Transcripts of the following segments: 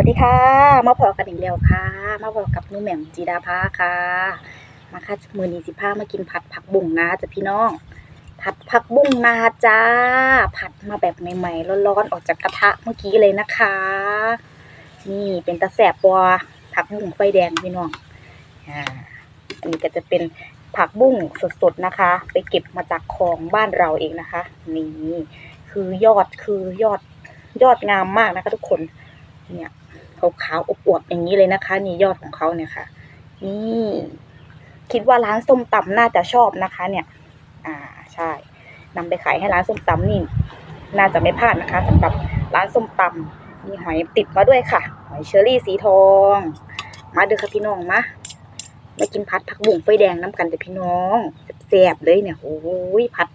วัสดีค่ะ มาพอกันอีกแล้วค่ะ มาพอกับนุ่มแหม่มจีดาภาค่ะ มาค่ะมือนี้สิพามากินผัดผักบุ้งนาจ้ะพี่น้อง ผัดผักบุ้งนาจ้า ผัดมาแบบใหม่ๆร้อนๆออกจากกระทะเมื่อกี้เลยนะคะ นี่เป็นตะแสบปัวผักบุ้งไฟแดงพี่น้องอ่าอันนี้ก็จะเป็นผักบุ้งสดๆนะคะ ไปเก็บมาจากคลองบ้านเราเองนะคะ นี่คือยอดคือยอดยอดงามมากนะคะทุกคน เนี่ย ขาวๆอวบๆอย่างนี้เลยนะคะ นี่ยอดของเขาเนี่ยค่ะ นี่คิดว่าร้านส้มตำน่าจะชอบนะคะ เนี่ย อ่าใช่นำไปขายให้ร้านส้มตำนี่ น่าจะไม่พลาดนะคะสำหรับร้านส้มตำมีหอยติดมาด้วยค่ะ หอยเชอรี่สีทอง มาเด้อค่ะพี่น้องมามากินผัดผักบุ้งไฟแดงน้ำกันแต่พี่น้องแซ่บๆเลยเนี่ยโอ้ยผัด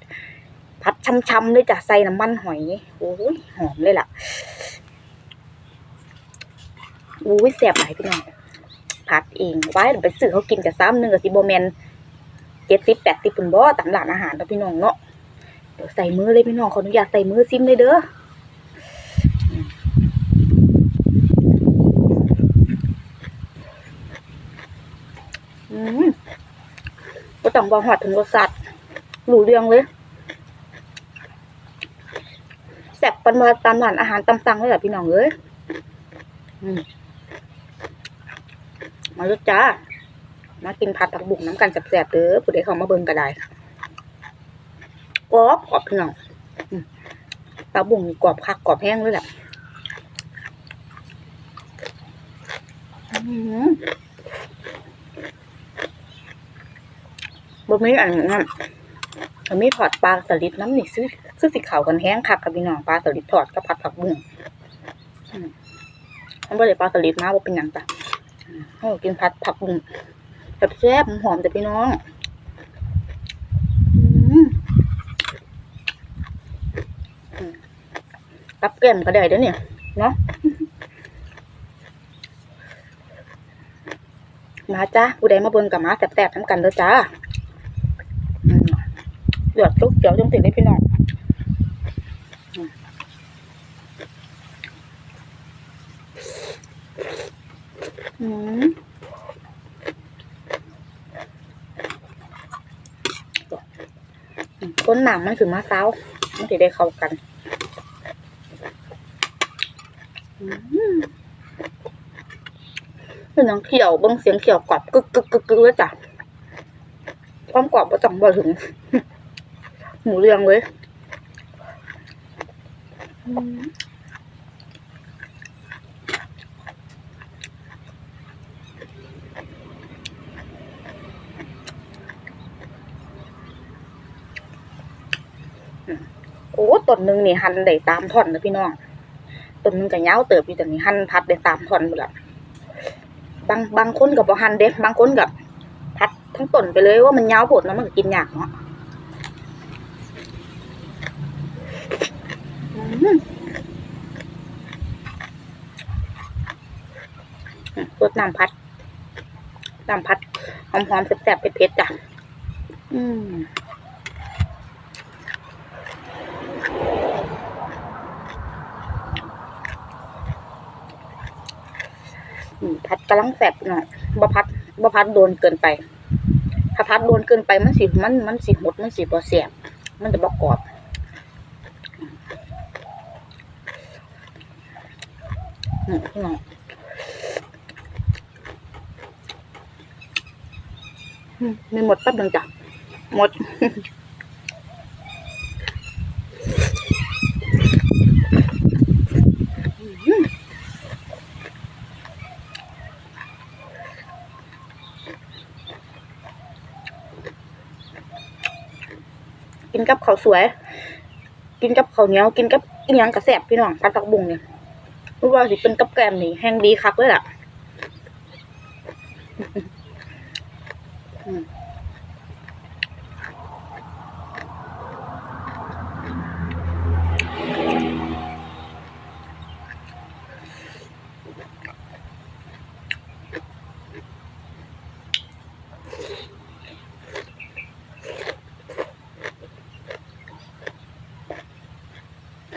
ผัดช่ำๆเลยจ้ะใส่น้ำมันหอยโอ้ยหอมเลยล่ะ อู้ยแซ่บหลายพี่น้องผัดเองไว้ไปซื้อเขากินกับซ้ำหนึ่งกับสิบแมนเจ็ดสิบแปดสิบปุ่นบ่ตามร้านอาหารเนาะพี่น้องเนาะเดี๋ยวใส่มือเลยพี่น้องขออนุญาตใส่มือซิมเลยเด้ออืมก็ต้องบอกหอดถึงรสชาติรู้เรื่องเลยแซ่บปันมาตามร้านอาหารตามสั่งเลยแหละพี่น้องเอ้ยอืม มาลูกจ้า มากินผัดผักบุ้งน้ำกันแสบๆเด้อผู้ใดเขามาเบิ่งก็ได้กรอบกรอบพี่น้องผักบุ้งกรอบคักกรอบแห้งเลยแหละอืมบ่มีอันนั้นบ่มีทอดปลาสลิดน้ำหนี่ซื้อซื้อสิเขากันแห้งคักกับพี่น้องปลาสลิดทอดกับผัดผักบุ้งอืมมันบ่ได้ปลาสลิดมาบ่เป็นหยังจ้ะ โอ้กินผัดผักบุ้งแบบแซ่บหอมแต่พี่น้องรับแก้มก็ได้เด้อเนี่ยเนาะมาจ้าผู้ใดมาเบิ่งกับมาแซ่บๆทั้งกันเด้อจ้าหยอดซุกเขียวจงติดเลยพี่น้องอืม อืมก้นหนังมันคือมะเซ้ามันจะได้เข้ากันอืมคือน้องเขียวเบิ้งเสียงเขียวกรอบกึกกึกกึกกึกเลยจ้ะความกรอบประจังบ่ถึง หมูเรียงเลย โอ้ต้นหนึ่งนี่หันได้ตามท่อนนะพี่น้องต้นหนึ่งก็ยาวเติบอยู่แต่นี่หันพัดได้ตามท่อนหมดละบางบางคนกับบ่หันเด้บางคนกับพัดทั้งต้นไปเลยว่ามันยาวดแล้วมันก็กินยากเนาะรสน้ำพัดน้ำพัดหอมๆแซ่บๆเผ็ดๆจ้ะอืม พัดกำลังแสบหน่อยบ่พัดบ่พัดโดนเกินไป ถ้าพัดโดนเกินไปมันสิมันมันสิหดมันสิบ่แสบมันจะบ่กรอบอืมพี่น้องมีหมดแป๊บหนึงจ้ะหมด กินกับข้าวสวย กินกับข้าวเหนียว กินกับอีหยังกระแสบพี่น้องผัดผักบุ้งเนี่ยรู้ว่าสิเป็นกับแกล้มนี่แห้งดีคักเลยล่ะ อืม